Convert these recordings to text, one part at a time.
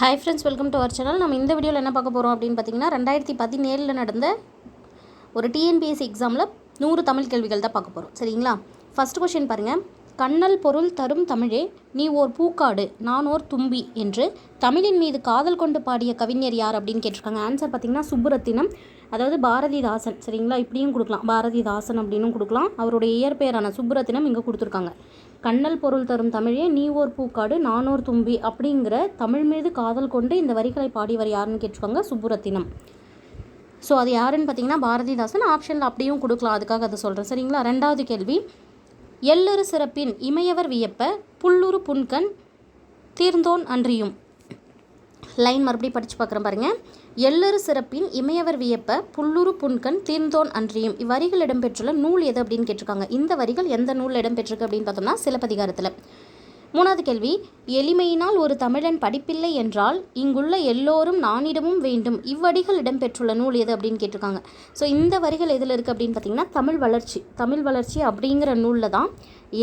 Hi friends welcome to our channel நம்ம இந்த வீடியோவில் என்ன பார்க்க போகிறோம் அப்படின்னு பார்த்தீங்கன்னா ரெண்டாயிரத்தி பதினேழில் நடந்த ஒரு டிஎன்பிஎஸ்சி எக்ஸாமில் நூறு தமிழ் கேள்விகள் தான் பார்க்க போகிறோம் சரிங்களா? ஃபர்ஸ்ட் கொஷின் பாருங்கள் கண்ணல் பொருள் தரும் தமிழே நீ ஓர் பூக்காடு நான் ஓர் தும்பி என்று தமிழின் மீது காதல் கொண்டு பாடிய கவிஞர் யார் அப்படின்னு கேட்டிருக்காங்க. ஆன்சர் பார்த்தீங்கன்னா சுப்புரத்தினம் அதாவது பாரதிதாசன். சரிங்களா? இப்படியும் கொடுக்கலாம். பாரதிதாசன் அப்படின்னும் கொடுக்கலாம். அவருடைய இயற்பெயரான சுப்புரத்தினம் இங்கே கொடுத்துருக்காங்க. கண்ணல் பொருள் தரும் தமிழே நீ ஓர் பூக்காடு நானோர் தும்பி அப்படிங்கிற தமிழ் மீது காதல் கொண்டு இந்த வரிகளை பாடியவர் யாருன்னு கேட்டிருக்காங்க சுப்புரத்தினம். ஸோ அது யாருன்னு பார்த்தீங்கன்னா பாரதிதாசன். ஆப்ஷனில் அப்படியும் கொடுக்கலாம். அதுக்காக அதை சொல்கிறேன் சரிங்களா? ரெண்டாவது கேள்வி. எல்லொரு சிறப்பின் இமையவர் வியப்ப புல்லுரு புன்கண் தீர்ந்தோன் அன்றியும். லைன் மறுபடியும் படித்து பார்க்குறேன் பாருங்கள் எல்லொரு சிறப்பின் இமையவர் வியப்ப புல்லுரு புன்கண் தீர்ந்தோன் அன்றியும். இவ்வரிகள் இடம்பெற்றுள்ள நூல் எது அப்படின்னு கேட்டிருக்காங்க. இந்த வரிகள் எந்த நூலில் இடம்பெற்றிருக்கு அப்படின்னு பார்த்தோம்னா சிலப்பதிகாரத்தில். மூணாவது கேள்வி எளிமையினால் ஒரு தமிழன் படிப்பில்லை என்றால் இங்குள்ள எல்லோரும் நானிடமும் வேண்டும். இவ்வடிகள் இடம்பெற்றுள்ள நூல் எது அப்படின்னு கேட்டிருக்காங்க. ஸோ இந்த வரிகள் எதில் இருக்குது அப்படின்னு பார்த்தீங்கன்னா தமிழ் வளர்ச்சி. தமிழ் வளர்ச்சி அப்படிங்கிற நூலில் தான்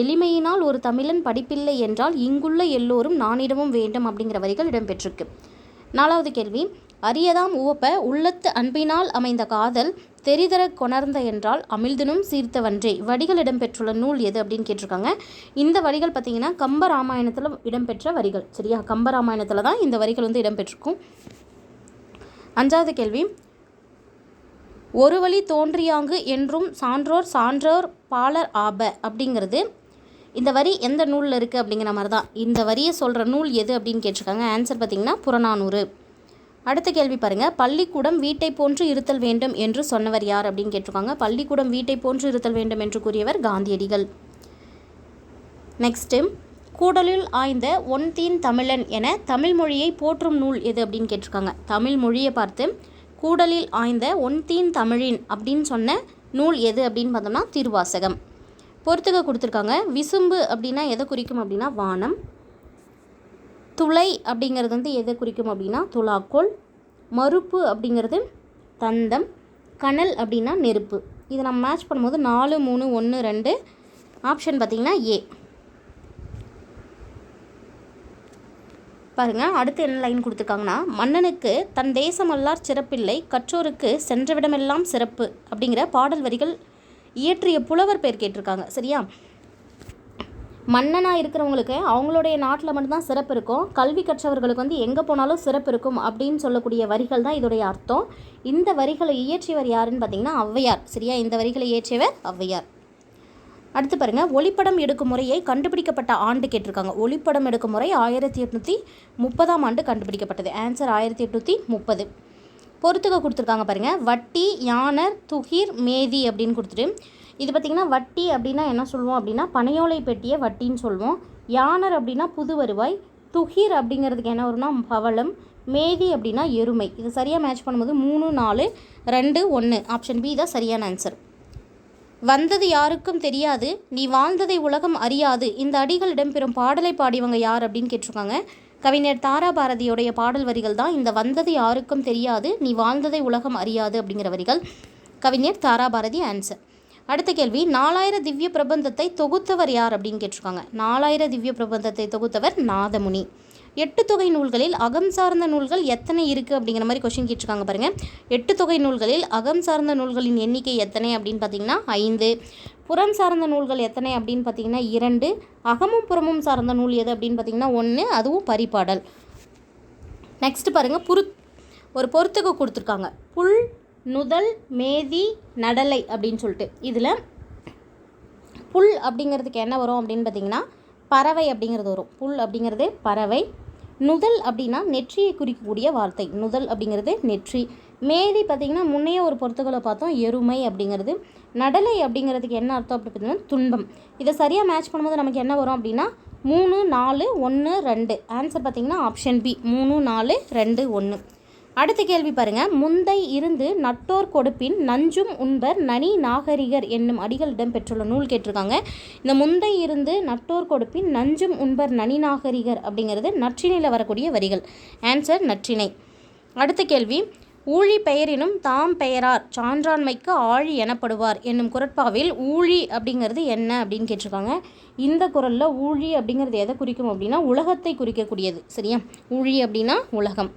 எளிமையினால் ஒரு தமிழன் படிப்பில்லை என்றால் இங்குள்ள எல்லோரும் நானிடமும் வேண்டும் அப்படிங்கிற வரிகள் இடம்பெற்றிருக்கு. நாலாவது கேள்வி அரியதாம் உவப்ப உள்ளத்து அன்பினால் அமைந்த காதல் தெரிதர கொணர்ந்த என்றால் அமிழ்தினும் சீர்த்தவன்றே. வடிகள் இடம்பெற்றுள்ள நூல் எது அப்படின்னு கேட்டிருக்காங்க. இந்த வரிகள் பார்த்தீங்கன்னா கம்ப ராமாயணத்தில் இடம்பெற்ற வரிகள். சரியா? கம்ப ராமாயணத்தில் தான் இந்த வரிகள் வந்து இடம்பெற்றிருக்கும். அஞ்சாவது கேள்வி. ஒரு வழி தோன்றியாங்கு என்றும் சான்றோர் சான்றோர் பாலர் ஆப அப்படிங்கிறது. இந்த வரி எந்த நூலில் இருக்குது அப்படிங்கிற மாதிரி தான் இந்த வரியை சொல்கிற நூல் எது அப்படின்னு கேட்டிருக்காங்க. ஆன்சர் பார்த்தீங்கன்னா புறநானூறு. அடுத்த கேள்வி பாருங்கள் பள்ளிக்கூடம் வீட்டை போன்று இருத்தல் வேண்டும் என்று சொன்னவர் யார் அப்படின்னு கேட்டிருக்காங்க. பள்ளிக்கூடம் வீட்டை போன்று இருத்தல் வேண்டும் என்று கூறியவர் காந்தியடிகள். நெக்ஸ்ட்டு கூடலில் ஆய்ந்த ஒன்தீன் தமிழன் என தமிழ் மொழியை போற்றும் நூல் எது அப்படின்னு கேட்டிருக்காங்க. தமிழ் மொழியை பார்த்து கூடலில் ஆய்ந்த ஒன்தீன் தமிழின் அப்படின்னு சொன்ன நூல் எது அப்படின்னு பார்த்தோம்னா திருவாசகம். பொறுத்துக்க கொடுத்துருக்காங்க. விசும்பு அப்படின்னா எதை குறிக்கும் அப்படின்னா வானம். துளை அப்படிங்கிறது வந்து எதை குறிக்கும் அப்படின்னா துலாக்கோல் மறுப்பு அப்படிங்கிறது தந்தம் கனல் அப்படின்னா நெருப்பு. இதை நம்ம மேட்ச் பண்ணும்போது நாலு மூணு ஒன்று ரெண்டு ஆப்ஷன் பார்த்திங்கன்னா ஏ பாருங்கள் அடுத்து என்ன லைன் கொடுத்துருக்காங்கன்னா மன்னனுக்கு தன் தேசமல்லார் சிறப்பில்லை கற்றோருக்கு சென்றவிடமெல்லாம் சிறப்பு அப்படிங்கிற பாடல் வரிகள் இயற்றிய புலவர் பேர் கேட்டிருக்காங்க சரியா? மன்னனாக இருக்கிறவங்களுக்கு அவங்களுடைய நாட்டில் மட்டும்தான் சிறப்பு இருக்கும். கல்வி கற்றவர்களுக்கு வந்து எங்கே போனாலும் சிறப்பு இருக்கும் அப்படின்னு சொல்லக்கூடிய வரிகள் தான் இதோடைய அர்த்தம். இந்த வரிகளை இயற்றியவர் யாருன்னு பார்த்தீங்கன்னா ஔவையார். சரியா? இந்த வரிகளை இயற்றியவர் ஔவையார். அடுத்து பாருங்கள் ஒளிப்படம் எடுக்கும் முறையை கண்டுபிடிக்கப்பட்ட ஆண்டு கேட்டிருக்காங்க. ஒளிப்படம் எடுக்கும் முறை ஆயிரத்தி எட்நூற்றி முப்பதாம் ஆண்டு கண்டுபிடிக்கப்பட்டது. ஆன்சர் ஆயிரத்தி எட்நூற்றி முப்பது. பொறுத்துக்க கொடுத்துருக்காங்க பாருங்கள் வட்டி யானர் துகிர் மேதி அப்படின்னு கொடுத்துட்டு இது பார்த்திங்கன்னா வட்டி அப்படின்னா என்ன சொல்லுவோம் அப்படின்னா பனையோலை பெட்டியை வட்டின்னு சொல்லுவோம். யானர் அப்படின்னா புது வருவாய் துகிர் அப்படிங்கிறதுக்கு என்ன வரும்னா பவளம் மேதி அப்படின்னா எருமை. இது சரியாக மேட்ச் பண்ணும்போது மூணு நாலு ரெண்டு ஒன்று ஆப்ஷன் பி தான் சரியான ஆன்சர் வந்தது யாருக்கும் தெரியாது நீ வாழ்ந்ததை உலகம் அறியாது. இந்த அடிகள் இடம்பெறும் பாடலை பாடியவங்க யார் அப்படின்னு கேட்டிருக்காங்க. கவிஞர் தாரா பாரதியோடைய பாடல் வரிகள் தான் இந்த வந்தது யாருக்கும் தெரியாது நீ வாழ்ந்ததை உலகம் அறியாது அப்படிங்கிற வரிகள். கவிஞர் தாரா பாரதி ஆன்சர் அடுத்த கேள்வி நாலாயிர திவ்ய பிரபந்தத்தை தொகுத்தவர் யார் அப்படின்னு கேட்டிருக்காங்க. நாலாயிர திவ்ய பிரபந்தத்தை தொகுத்தவர் நாதமுனி. எட்டு தொகை நூல்களில் அகம் சார்ந்த நூல்கள் எத்தனை இருக்குது அப்படிங்கிற மாதிரி கொஷின் கேட்டிருக்காங்க பாருங்கள் எட்டு தொகை நூல்களில் அகம் சார்ந்த நூல்களின் எண்ணிக்கை எத்தனை அப்படின்னு பார்த்தீங்கன்னா ஐந்து. புறம் சார்ந்த நூல்கள் எத்தனை அப்படின்னு பார்த்தீங்கன்னா இரண்டு. அகமும் புறமும் சார்ந்த நூல் எது அப்படின்னு பார்த்தீங்கன்னா ஒன்று அதுவும் பரிபாடல். நெக்ஸ்ட் பாருங்கள் புரு ஒரு பொருத்துக்கு கொடுத்துருக்காங்க. புல் நுதல் மேதி நடலை அப்படின்னு சொல்லிட்டு. இதில் புல் அப்படிங்கிறதுக்கு என்ன வரும் அப்படின்னு பார்த்தீங்கன்னா பறவை அப்படிங்கிறது வரும். புல் அப்படிங்கிறது பறவை. நுதல் அப்படின்னா நெற்றியை குறிக்கக்கூடிய வார்த்தை. நுதல் அப்படிங்கிறது நெற்றி. மேதி பார்த்திங்கன்னா முன்னையே ஒரு பொறுத்துக்களை பார்த்தோம். எருமை அப்படிங்கிறது. நடலை அப்படிங்கிறதுக்கு என்ன அர்த்தம் அப்படி பார்த்தீங்கன்னா துன்பம். இதை சரியாக மேட்ச் பண்ணும்போது நமக்கு என்ன வரும் அப்படின்னா மூணு நாலு ஒன்று ரெண்டு. ஆன்சர் பார்த்திங்கன்னா ஆப்ஷன் பி மூணு நாலு ரெண்டு ஒன்று அடுத்த கேள்வி பாருங்க. முந்தை இருந்து நட்டோர் கொடுப்பின் நஞ்சும் உண்பர் நனி நாகரிகர் என்னும் அடிகள் இடம்பெற்றுள்ள நூல் கேட்டிருக்காங்க. இந்த முந்தை இருந்து நட்டோர் கொடுப்பின் நஞ்சும் உண்பர் நனி நாகரிகர் அப்படிங்கிறது நற்றினையில் வரக்கூடிய வரிகள். ஆன்சர் நற்றினை அடுத்த கேள்வி. ஊழி பெயரினும் தாம் பெயரார் சான்றாண்மைக்கு ஆழி எனப்படுவார் என்னும் குரட்பாவில் ஊழி அப்படிங்கிறது என்ன அப்படின்னு கேட்டிருக்காங்க. இந்த குரலில் ஊழி அப்படிங்கிறது எதை குறிக்கும் அப்படின்னா உலகத்தை குறிக்கக்கூடியது. சரியா? ஊழி அப்படின்னா உலகம்.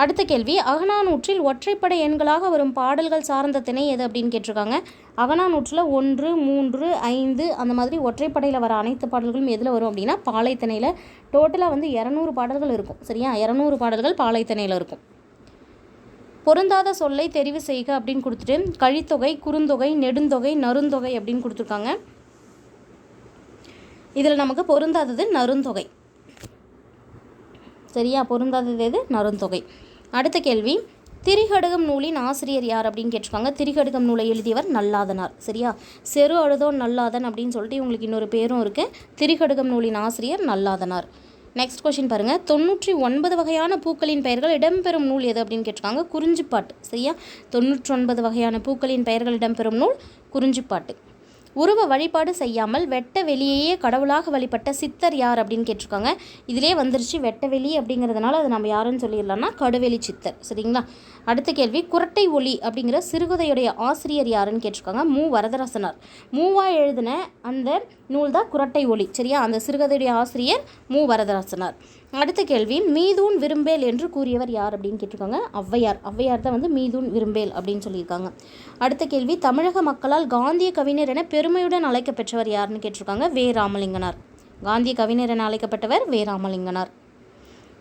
அடுத்த கேள்வி அகநானூற்றில் ஒற்றைப்படை எண்களாக வரும் பாடல்கள் சார்ந்த திணை எது அப்படின்னு கேட்டிருக்காங்க. அகநானூற்றில் ஒன்று மூன்று ஐந்து அந்த மாதிரி ஒற்றைப்படையில் வர அனைத்து பாடல்களும் எதில் வரும் அப்படின்னா பாலைத்திணையில். டோட்டலாக வந்து இரநூறு பாடல்கள் இருக்கும். சரியா? இரநூறு பாடல்கள் பாலைத்திணையில் இருக்கும். பொருந்தாத சொல்லை தெரிவு செய்க அப்படின்னு கொடுத்துட்டு கழித்தொகை குறுந்தொகை நெடுந்தொகை நறுந்தொகை அப்படின்னு கொடுத்துருக்காங்க. இதில் நமக்கு பொருந்தாதது நறுந்தொகை. சரியா? பொருந்தாதது எது? நறுந்தொகை. அடுத்த கேள்வி திரிகடுகம் நூலின் ஆசிரியர் யார் அப்படின்னு கேட்டிருக்காங்க. திரிகடுகம் நூலை எழுதியவர் நல்லாதனார் சரியா? செரு அழுதோன் நல்லாதன் அப்படின்னு சொல்லிட்டு இவங்களுக்கு இன்னொரு பேரும் இருக்குது திரிகடுகம் நூலின் ஆசிரியர் நல்லாதனார். நெக்ஸ்ட் கொஷின் பாருங்கள் தொண்ணூற்றி ஒன்பது வகையான பூக்களின் பெயர்கள் இடம்பெறும் நூல் எது அப்படின்னு கேட்டிருக்காங்க. குறிஞ்சிப்பாட்டு சரியா? தொண்ணூற்றி ஒன்பது வகையான பூக்களின் பெயர்கள் இடம்பெறும் நூல் குறிஞ்சிப்பாட்டு. உருவ வழிபாடு செய்யாமல் வெட்ட வெளியேயே கடவுளாக வழிபட்ட சித்தர் யார் அப்படின்னு கேட்டிருக்காங்க. இதிலே வந்துருச்சு வெட்ட வெளி அப்படிங்கிறதுனால அது நம்ம யாருன்னு சொல்லிடலாம்னா கடுவெளி சித்தர். சரிங்களா? அடுத்த கேள்வி குரட்டை ஒளி அப்படிங்கிற சிறுகதையுடைய ஆசிரியர் யாருன்னு கேட்டிருக்காங்க. மு. வரதராசனார். மூவா எழுதின அந்த நூல் தான் குரட்டை ஒளி. சரியா? அந்த சிறுகதையுடைய ஆசிரியர் மு. வரதராசனார். அடுத்த கேள்வி மீதூன் விரும்பேல் என்று கூறியவர் யார் அப்படின்னு கேட்டிருக்காங்க? ஔவையார். ஔவையார் தான் வந்து மீதூன் விரும்பேல் அப்படின்னு சொல்லியிருக்காங்க. அடுத்த கேள்வி தமிழக மக்களால் காந்திய கவிஞர் என பெருமையுடன் அழைக்கப்பெற்றவர் யாருன்னு கேட்டிருக்காங்க? வே. ராமலிங்கனார். காந்திய கவிஞர் என அழைக்கப்பட்டவர் வே. ராமலிங்கனார்.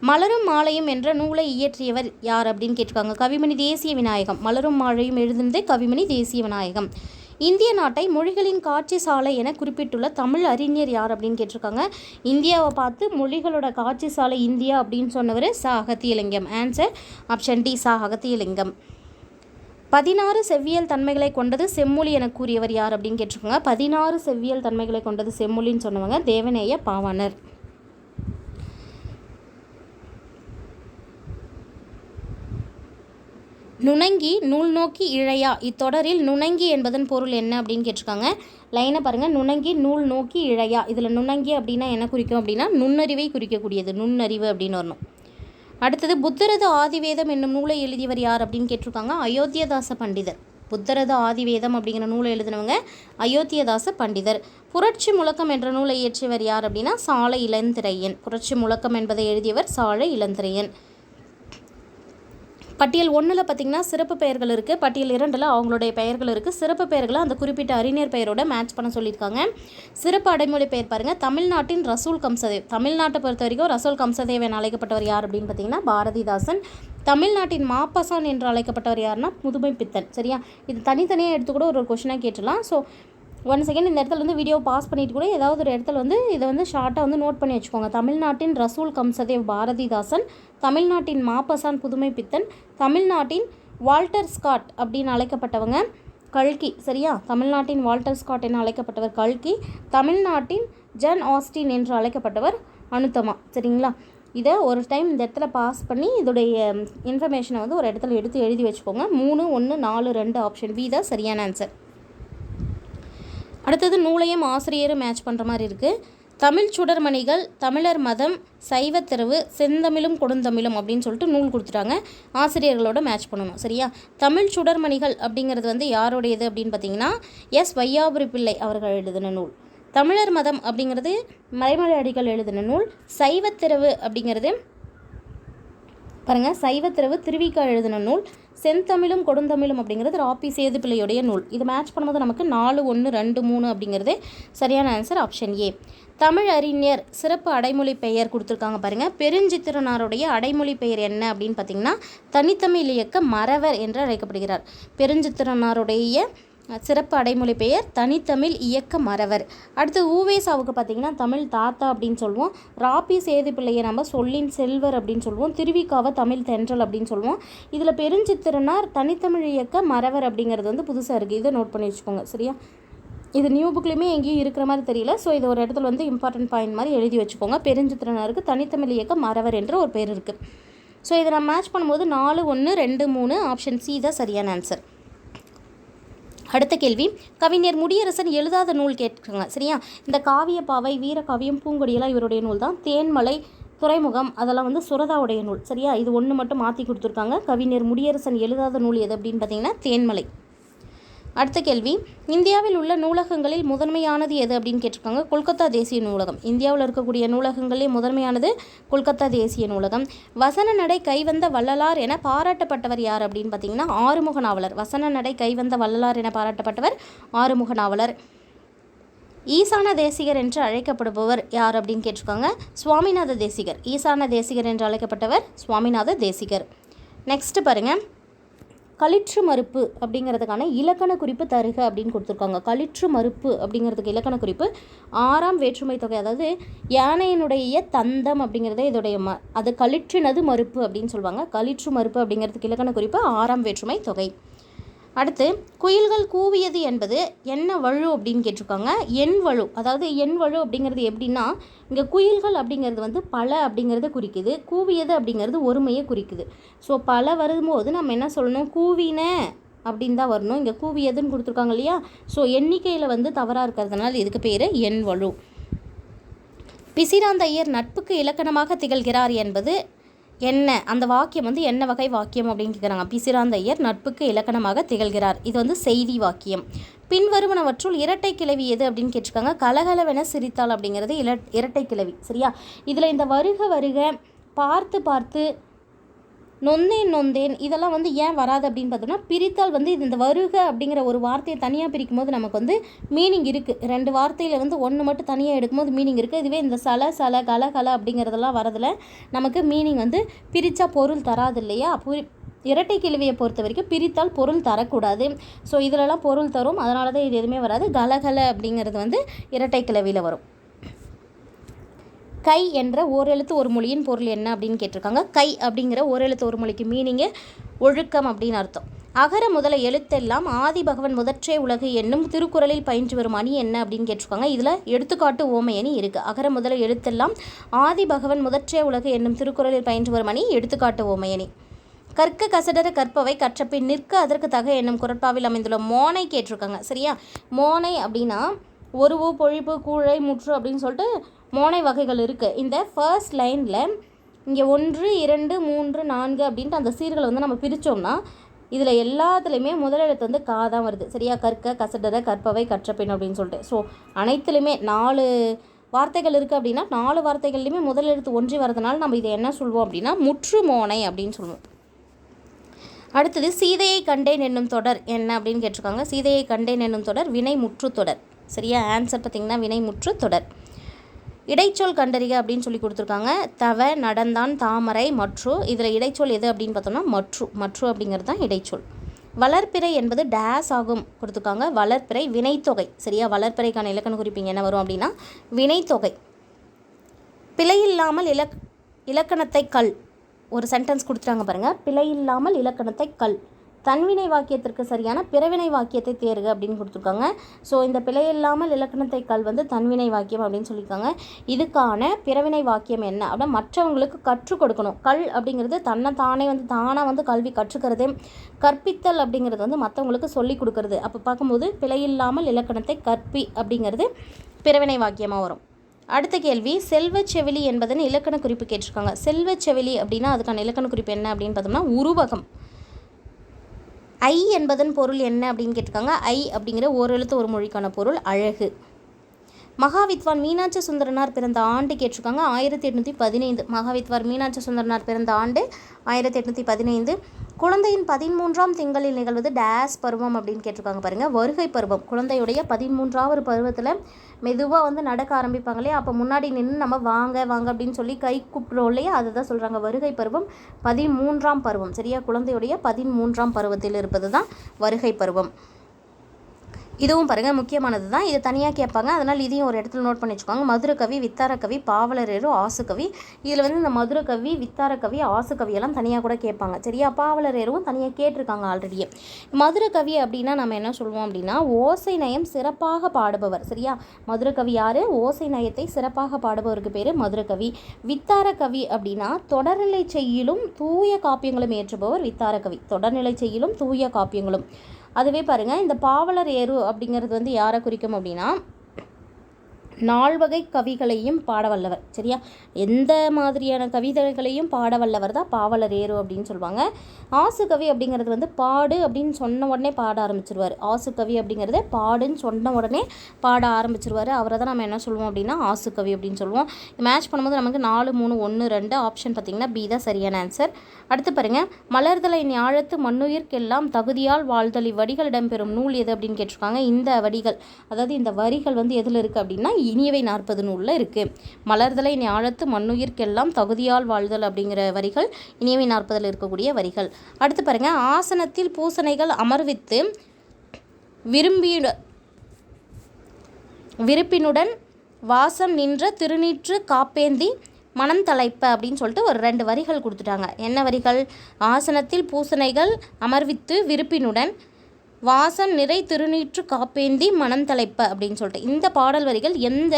மலரும் மாலையும் என்ற நூலை இயற்றியவர் யார் அப்படின்னு கேட்டிருக்காங்க? கவிமணி தேசிய விநாயகம். மலரும் மாலையும் எழுதுனதே கவிமணி தேசிய விநாயகம். இந்திய நாட்டை மொழிகளின் காட்சி சாலை என குறிப்பிட்டுள்ள தமிழ் அறிஞர் யார் அப்படின்னு கேட்டிருக்காங்க. இந்தியாவை பார்த்து மொழிகளோட காட்சி சாலை இந்தியா அப்படின்னு சொன்னவர் ச அகத்தியலிங்கம். ஆன்சர் ஆப்ஷன் டி ச அகத்தியலிங்கம். பதினாறு செவ்வியல் தன்மைகளை கொண்டது செம்மொழி என கூறியவர் யார் அப்படின்னு கேட்டிருக்காங்க. பதினாறு செவ்வியல் தன்மைகளை கொண்டது செம்மொழின்னு சொன்னவங்க தேவநேய பாவாணர். நுணங்கி நூல் நோக்கி இழையா? இத்தொடரில் நுணங்கி என்பதன் பொருள் என்ன அப்படின்னு கேட்டிருக்காங்க. லைனை பாருங்கள் நுணங்கி நூல் நோக்கி இழையா? இதில் நுணங்கி அப்படின்னா என்ன குறிக்கும் அப்படின்னா நுண்ணறிவை குறிக்கக்கூடியது. நுண்ணறிவு அப்படின்னு வரணும். அடுத்தது புத்தரது ஆதிவேதம் என்னும் நூலை எழுதியவர் யார் அப்படின்னு கேட்டிருக்காங்க. அயோத்தியதாச பண்டிதர். புத்தரது ஆதிவேதம் அப்படிங்கிற நூலை எழுதினவங்க அயோத்தியதாச பண்டிதர். புரட்சி முழக்கம் என்ற நூலை இயற்றியவர் யார் அப்படின்னா சாலை இளந்திரையன். புரட்சி முழக்கம் என்பதை எழுதியவர் சாலை இளந்திரையன். பட்டியல் ஒன்றில் பார்த்தீங்கன்னா சிறப்பு பெயர்கள் இருக்குது பட்டியல் இரண்டில் அவங்களுடைய பெயர்கள் இருக்குது சிறப்பு பெயர்களை அந்த குறிப்பிட்ட அறிஞர் பெயரோட மேட்ச் பண்ண சொல்லியிருக்காங்க. சிறப்பு அடைமொழி பெயர் பாருங்கள் தமிழ்நாட்டின் ரசூல் கம்சதேவ். தமிழ்நாட்டை பொறுத்த வரைக்கும் ரசூல் கம்சதேவ் என அழைக்கப்பட்டவர் யார் அப்படின்னு பார்த்தீங்கன்னா பாரதிதாசன். தமிழ்நாட்டின் மாப்பசான் என்று அழைக்கப்பட்டவர் யாருன்னா புதுமை பித்தன் சரியா? இது தனித்தனியாக எடுத்து கூட ஒரு கொஷினாக கேட்டுடலாம். ஸோ ஒன் செகண்ட் இந்த இடத்துல வந்து வீடியோ பாஸ் பண்ணிட்டு கூட ஏதாவது ஒரு இடத்துல வந்து இதை வந்து ஷார்ட்டாக வந்து நோட் பண்ணி வச்சுக்கோங்க. தமிழ்நாட்டின் ரசூல் கம்சதேவ் பாரதிதாசன் தமிழ்நாட்டின் மாப்பசான் புதுமை பித்தன் தமிழ்நாட்டின் வால்டர் ஸ்காட் அப்படின்னு அழைக்கப்பட்டவங்க கல்கி சரியா? தமிழ்நாட்டின் வால்டர் ஸ்காட் என அழைக்கப்பட்டவர் கல்கி தமிழ்நாட்டின் ஜன் ஆஸ்டின் என்று அழைக்கப்பட்டவர் அனுத்தமா சரிங்களா? இதை ஒரு டைம் இந்த இடத்துல பாஸ் பண்ணி இதோடைய இன்ஃபர்மேஷனை வந்து ஒரு இடத்துல எடுத்து எழுதி வச்சுக்கோங்க. மூணு ஒன்று நாலு ரெண்டு ஆப்ஷன் பி தான் சரியான ஆன்சர் அடுத்தது நூலையும் ஆசிரியரும் மேட்ச் பண்ணுற மாதிரி இருக்குது தமிழ் சுடர்மணிகள் தமிழர் மதம் சைவத்திறவு செந்தமிழும் கொடுந்தமிழும் அப்படின்னு சொல்லிட்டு நூல் கொடுத்துட்டாங்க. ஆசிரியர்களோட மேட்ச் பண்ணணும் சரியா? தமிழ் சுடர்மணிகள் அப்படிங்கிறது வந்து யாருடையது அப்படின்னு பார்த்தீங்கன்னா எஸ். வையாபுரி பிள்ளை அவர்கள் எழுதின நூல். தமிழர் மதம் அப்படிங்கிறது மறைமலை அடிகள் எழுதின நூல். சைவத்திறவு அப்படிங்கிறது பாருங்கள் சைவத்திறவு திருவிக்கா எழுதின நூல். செந்தமிழும் கொடுந்தமிழும் அப்படிங்கிறது ராப்பி சேதுப்பிள்ளையுடைய நூல். இது மேட்ச் பண்ணும்போது நமக்கு நாலு ஒன்று ரெண்டு மூணு அப்படிங்கிறது சரியான ஆன்சர் ஆப்ஷன் ஏ தமிழ் அறிஞர் சிறப்பு அடைமொழி பெயர் கொடுத்துருக்காங்க பாருங்கள் பெருஞ்சித்திரனாருடைய அடைமொழி பெயர் என்ன அப்படின்னு பார்த்தீங்கன்னா தனித்தமிழ் இயக்க மறவர் என்று அழைக்கப்படுகிறார். பெருஞ்சித்திரனாருடைய சிறப்பு அடைமொழி பெயர் தனித்தமிழ் இயக்க மறவர். அடுத்து ஊவேசாவுக்கு பார்த்தீங்கன்னா தமிழ் தாத்தா அப்படின்னு சொல்லுவோம். ராப்பி சேதுப்பிள்ளையை நம்ம சொல்லின் செல்வர் அப்படின்னு சொல்லுவோம். திருவிக்காவை தமிழ் தென்றல் அப்படின்னு சொல்லுவோம். இதில் பெருஞ்சித்திரனார் தனித்தமிழ் இயக்க மறவர் அப்படிங்கிறது வந்து புதுசாக இருக்குது இதை நோட் பண்ணி வச்சுக்கோங்க சரியா? இது நியூ புக்லேயுமே எங்கேயும் இருக்கிற மாதிரி தெரியல. ஸோ இது ஒரு இடத்துல வந்து இம்பார்ட்டன்ட் பாயிண்ட் மாதிரி எழுதி வச்சுக்கோங்க. பெருஞ்சித்திரனாருக்கு தனித்தமிழ் இயக்க மறவர் என்ற ஒரு பேர் இருக்குது ஸோ இதை நான் மேட்ச் பண்ணும்போது நாலு ஒன்று ரெண்டு மூணு ஆப்ஷன் சி தான் சரியான ஆன்சர் அடுத்த கேள்வி. கவிஞர் முடியரசன் எழுதாத நூல் கேட்குறாங்க சரியா? இந்த காவிய பாவை வீரகாவியம் பூங்கொடியெல்லாம் இவருடைய நூல் தான். தேன்மலை துறைமுகம் அதெல்லாம் வந்து சுரதாவுடைய நூல். சரியா? இது ஒன்று மட்டும் மாற்றி கொடுத்துருக்காங்க. கவிஞர் முடியரசன் எழுதாத நூல் எது அப்படின்னு பார்த்தீங்கன்னா தேன்மலை. அடுத்த கேள்வி. இந்தியாவில் உள்ள நூலகங்களில் முதன்மையானது எது அப்படின்னு கேட்டிருக்காங்க. கொல்கத்தா தேசிய நூலகம். இந்தியாவில் இருக்கக்கூடிய நூலகங்களில் முதன்மையானது கொல்கத்தா தேசிய நூலகம். வசன நடை கைவந்த வள்ளலார் என பாராட்டப்பட்டவர் யார் அப்படின்னு பார்த்தீங்கன்னா ஆறுமுக நாவலர். வசன நடை கைவந்த வள்ளலார் என பாராட்டப்பட்டவர் ஆறுமுக நாவலர். ஈசான தேசிகர் என்று அழைக்கப்படுபவர் யார் அப்படின்னு கேட்டிருக்காங்க? சுவாமிநாத தேசிகர். ஈசான தேசிகர் என்று அழைக்கப்பட்டவர் சுவாமிநாத தேசிகர். நெக்ஸ்ட் பாருங்கள் கலிற்று மறுப்பு அப்படிங்கிறதுக்கான இலக்கண குறிப்பு தருக அப்படின்னு கொடுத்துருக்காங்க. கலிற்று மறுப்பு அப்படிங்கிறதுக்கு இலக்கண குறிப்பு. ஆறாம் வேற்றுமை தொகை அதாவது யானையினுடைய தந்தம் அப்படிங்கிறத இதோடைய ம அது கலிற்றினது மறுப்பு அப்படின்னு சொல்லுவாங்க. கலிற்று மறுப்பு அப்படிங்கிறதுக்கு இலக்கண குறிப்பு ஆறாம் வேற்றுமை தொகை. அடுத்து குயில்கள் கூவியது என்பது என்ன வழு அப்படின்னு கேட்டிருக்காங்க. எண் வழு. அதாவது எண் வழு அப்படிங்கிறது எப்படின்னா இங்கே குயில்கள் அப்படிங்கிறது வந்து பல அப்படிங்கிறத குறிக்குது. கூவியது அப்படிங்கிறது ஒருமையை குறிக்குது. ஸோ பல வரும்போது நம்ம என்ன சொல்லணும்? கூவின அப்படின்னு தான் வரணும். இங்கே கூவியதுன்னு கொடுத்துருக்காங்க இல்லையா? ஸோ எண்ணிக்கையில் வந்து தவறாக இருக்கிறதுனால இதுக்கு பேர் எண் வழு. பிசிராந்தையர் நட்புக்கு இலக்கணமாக திகழ்கிறார் என்பது என்ன? அந்த வாக்கியம் வந்து என்ன வகை வாக்கியம் அப்படின்னு கேட்குறாங்க பிசிராந்தையர் நட்புக்கு இலக்கணமாக திகழ்கிறார். இது வந்து செய்தி வாக்கியம். பின்வருவனவற்றுள் இரட்டை கிளவி எது அப்படின்னு கேட்டிருக்காங்க. கலகலவென சிரித்தாள் அப்படிங்கிறது இல இரட்டை கிளவி. சரியா? இதில் இந்த வருக வருக பார்த்து பார்த்து நொந்தேன் நொந்தேன் இதெல்லாம் வந்து ஏன் வராது அப்படின்னு பார்த்தோம்னா பிரித்தால் வந்து இது இந்த வருக அப்படிங்கிற ஒரு வார்த்தையை தனியாக பிரிக்கும் போது நமக்கு வந்து மீனிங் இருக்குது ரெண்டு வார்த்தையில் வந்து ஒன்று மட்டும் தனியாக எடுக்கும்போது மீனிங் இருக்குது இதுவே இந்த சல சல கல கல அப்படிங்கிறதெல்லாம் வரதில் நமக்கு மீனிங் வந்து பிரித்தா பொருள் தராது இல்லையா? புரி இரட்டை கிழவியை பொறுத்த வரைக்கும் பிரித்தால் பொருள் தரக்கூடாது. ஸோ இதிலலாம் பொருள் தரும். அதனால தான் இது எதுவுமே வராது. கலகல அப்படிங்கிறது வந்து இரட்டை கிழவியில் வரும். கை என்ற ஓரெழுத்து ஒரு மொழியின் பொருள் என்ன அப்படின்னு கேட்டிருக்காங்க. கை அப்படிங்கிற ஓரெழுத்து ஒரு மொழிக்கு மீனிங்கு ஒழுக்கம் அப்படின்னு அர்த்தம். அகர முதல எழுத்தெல்லாம் ஆதி பகவன் முதற்றே உலகு என்னும் திருக்குறளில் பயின்று வரும் அணி என்ன அப்படின்னு கேட்டிருக்காங்க. இதில் எடுத்துக்காட்டு ஓமை அணி இருக்குது அகர முதல எழுத்தெல்லாம் ஆதி பகவன் முதற்றே உலகு என்னும் திருக்குறளில் பயின்று வரும் அணி எடுத்துக்காட்டு ஓமை அணி. கற்க கசடர கற்பவை கற்றபின் நிற்க அதற்கு தக என்னும் குரட்பாவில் அமைந்துள்ள மோனை கேட்டிருக்காங்க. சரியா? மோனை அப்படின்னா ஒருவு பொழிப்பு கூழை முற்று அப்படின்னு சொல்லிட்டு மோனை வகைகள் இருக்குது இந்த ஃபர்ஸ்ட் லைனில் இங்கே ஒன்று இரண்டு மூன்று நான்கு அப்படின்ட்டு அந்த சீர்களை வந்து நம்ம பிரித்தோம்னா இதில் எல்லாத்துலேயுமே முதலெழுத்து வந்து கா தான் வருது. சரியா? கற்க கசடர கற்பவை கற்றப்பெண் அப்படின்னு சொல்லிட்டு. ஸோ அனைத்துலேயுமே நாலு வார்த்தைகள் இருக்குது அப்படின்னா நாலு வார்த்தைகள்லையுமே முதலெழுத்து ஒன்றி வரதுனால நம்ம இதை என்ன சொல்லுவோம் அப்படின்னா முற்று மோனை அப்படின்னு சொல்லுவோம் அடுத்தது சீதையை கண்டேன் என்னும் தொடர் என்ன அப்படின்னு கேட்டிருக்காங்க. சீதையை கண்டேன் என்னும் தொடர் வினை முற்று தொடர். சரியா? ஆன்சர் பார்த்திங்கன்னா வினை முற்று தொடர். இடைச்சொல் கண்டறிக அப்படின்னு சொல்லி கொடுத்துருக்காங்க. தவ நடந்தான் தாமரை மற்று. இதில் இடைச்சொல் எது அப்படின்னு பார்த்தோம்னா மற்று. மற்று அப்படிங்கிறது தான் இடைச்சொல். வளர்ப்பிறை என்பது டேஸ் ஆகும் கொடுத்துருக்காங்க. வளர்ப்பிறை வினைத்தொகை. சரியா? வளர்ப்பிறைக்கான இலக்கண குறிப்பிங்க என்ன வரும் அப்படின்னா வினைத்தொகை. பிழையில்லாமல் இலக் இலக்கணத்தை கல். ஒரு சென்டென்ஸ் கொடுத்துட்டாங்க பாருங்கள் பிழையில்லாமல் இலக்கணத்தை கல். தன்வினை வாக்கியத்திற்கு சரியான பிறவினை வாக்கியத்தை தேர்க அப்படின்னு கொடுத்துருக்காங்க. ஸோ இந்த பிழையில்லாமல் இலக்கணத்தை கல் வந்து தன்வினை வாக்கியம் அப்படின்னு சொல்லியிருக்காங்க. இதுக்கான பிறவினை வாக்கியம் என்ன? அப்படின்னா மற்றவங்களுக்கு கற்றுக் கொடுக்கணும். கல் அப்படிங்கிறது தன்னை தானே வந்து தானாக வந்து கல்வி கற்றுக்கிறது. கற்பித்தல் அப்படிங்கிறது வந்து மற்றவங்களுக்கு சொல்லிக் கொடுக்கறது. அப்போ பார்க்கும்போது பிழையில்லாமல் இலக்கணத்தை கற்பி அப்படிங்கிறது பிறவினை வாக்கியமாக வரும். அடுத்த கேள்வி செல்வச்செவிலி என்பதன் இலக்கண குறிப்பு கேட்டிருக்காங்க. செல்வச்செவிலி அப்படின்னா அதுக்கான இலக்கண குறிப்பு என்ன அப்படின்னு பார்த்தோம்னா உருவகம். ஐ என்பதன் பொருள் என்ன அப்படின்னு கேட்டிருக்காங்க. ஐ அப்படிங்கிற ஒரு எழுத்து ஒரு மொழிக்கான பொருள் அழகு. மகாவித்வான் மீனாட்சி சுந்தரனார் பிறந்த ஆண்டு கேட்டிருக்காங்க. ஆயிரத்தி எட்நூற்றி பதினைந்து. மகாவித்வார் மீனாட்சி சுந்தரனார் பிறந்த ஆண்டு ஆயிரத்தி எட்நூற்றி பதினைந்து. குழந்தையின் பதிமூன்றாம் திங்களில் நிகழ்வது டேஸ் பருவம் அப்படின்னு கேட்டிருக்காங்க பாருங்கள் வருகை பருவம். குழந்தையுடைய பதிமூன்றாவது பருவத்தில் மெதுவாக வந்து நடக்க ஆரம்பிப்பாங்க இல்லையா? அப்போ முன்னாடி நின்று நம்ம வாங்க வாங்க அப்படின்னு சொல்லி கை கூப்பிட்றோம் இல்லையா? அதை தான் சொல்கிறாங்க வருகை பருவம் பதிமூன்றாம் பருவம். சரியா? குழந்தையுடைய பதிமூன்றாம் பருவத்தில் இருப்பது தான் வருகை பருவம். இதுவும் பாருங்கள் முக்கியமானது தான் இது தனியாக கேட்பாங்க. அதனால் இதையும் ஒரு இடத்துல நோட் பண்ணி வச்சுக்கோங்க. மதுரகவி வித்தாரக்கவி பாவலரேரு ஆசுக்கவி. இதில் வந்து இந்த மதுரக்கவி வித்தாரக்கவி ஆசுகவி எல்லாம் தனியாக கூட கேட்பாங்க. சரியா? பாவலரேரும் தனியாக கேட்டிருக்காங்க ஆல்ரெடியே மதுரக்கவி அப்படின்னா நம்ம என்ன சொல்லுவோம் அப்படின்னா ஓசை நயம் சிறப்பாக பாடுபவர். சரியா? மதுரக்கவி யார்? ஓசை நயத்தை சிறப்பாக பாடுபவருக்கு பேர் மதுரகவி வித்தாரக்கவி அப்படின்னா தொடர்நிலை செய்யிலும் தூய காப்பியங்களும் ஏற்றுபவர் வித்தாரக்கவி. தொடர்நிலை செய்யிலும் தூய காப்பியங்களும். அதுவே பாருங்கள் இந்த பாவலர் ஏறு அப்படிங்கிறது வந்து யாரை குறிக்கும் அப்படின்னா நால்வகை கவிகளையும் பாட வல்லவர் சரியா? எந்த மாதிரியான கவிதைகளையும் பாட வல்லவர் தான் பாவலரேறு அப்படின்னு சொல்லுவாங்க. ஆசு கவி அப்படிங்கிறது வந்து பாடு அப்படின்னு சொன்ன உடனே பாட ஆரம்பிச்சிருவார். ஆசு கவி அப்படிங்கிறது பாடுன்னு சொன்ன உடனே பாட ஆரம்பிச்சிருவார். அவரை தான் நம்ம என்ன சொல்லுவோம் அப்படின்னா ஆசுகவி அப்படின்னு சொல்லுவோம். மேட்ச் பண்ணும்போது நமக்கு நாலு மூணு ஒன்று ரெண்டு ஆப்ஷன் பார்த்திங்கன்னா பி தான் சரியான ஆன்சர் அடுத்து பாருங்க. மலர்தலை ஞாழத்து மண்ணுயிர்க்கெல்லாம் தகுதியால் வாழ்தல் இவ்வடிகள் இடம்பெறும் நூல் எது அப்படின்னு கேட்டிருக்காங்க. இந்த வடிகள் அதாவது இந்த வரிகள் வந்து எதில் இருக்குது அப்படின்னா இனியவை நாற்பது நூலில் இருக்குது மலர்தலை ஞாழத்து மண்ணுயிர்க்கெல்லாம் தகுதியால் வாழ்தல் அப்படிங்கிற வரிகள் இனியவை நாற்பதில் இருக்கக்கூடிய வரிகள். அடுத்து பாருங்கள் ஆசனத்தில் பூசணைகள் அமர்வித்து விரும்பிய விருப்பினுடன் வாசம் நின்ற திருநீற்று காப்பேந்தி மனம் தலைப்ப அப்படின்னு சொல்லிட்டு ஒரு ரெண்டு வரிகள் கொடுத்துட்டாங்க. என்ன வரிகள்? ஆசனத்தில் பூசணைகள் அமர்வித்து விருப்பினுடன் வாசம் நிறை திருநீற்று காப்பேந்தி மனம் தலைப்ப அப்படின்னு சொல்லிட்டு இந்த பாடல் வரிகள் எந்த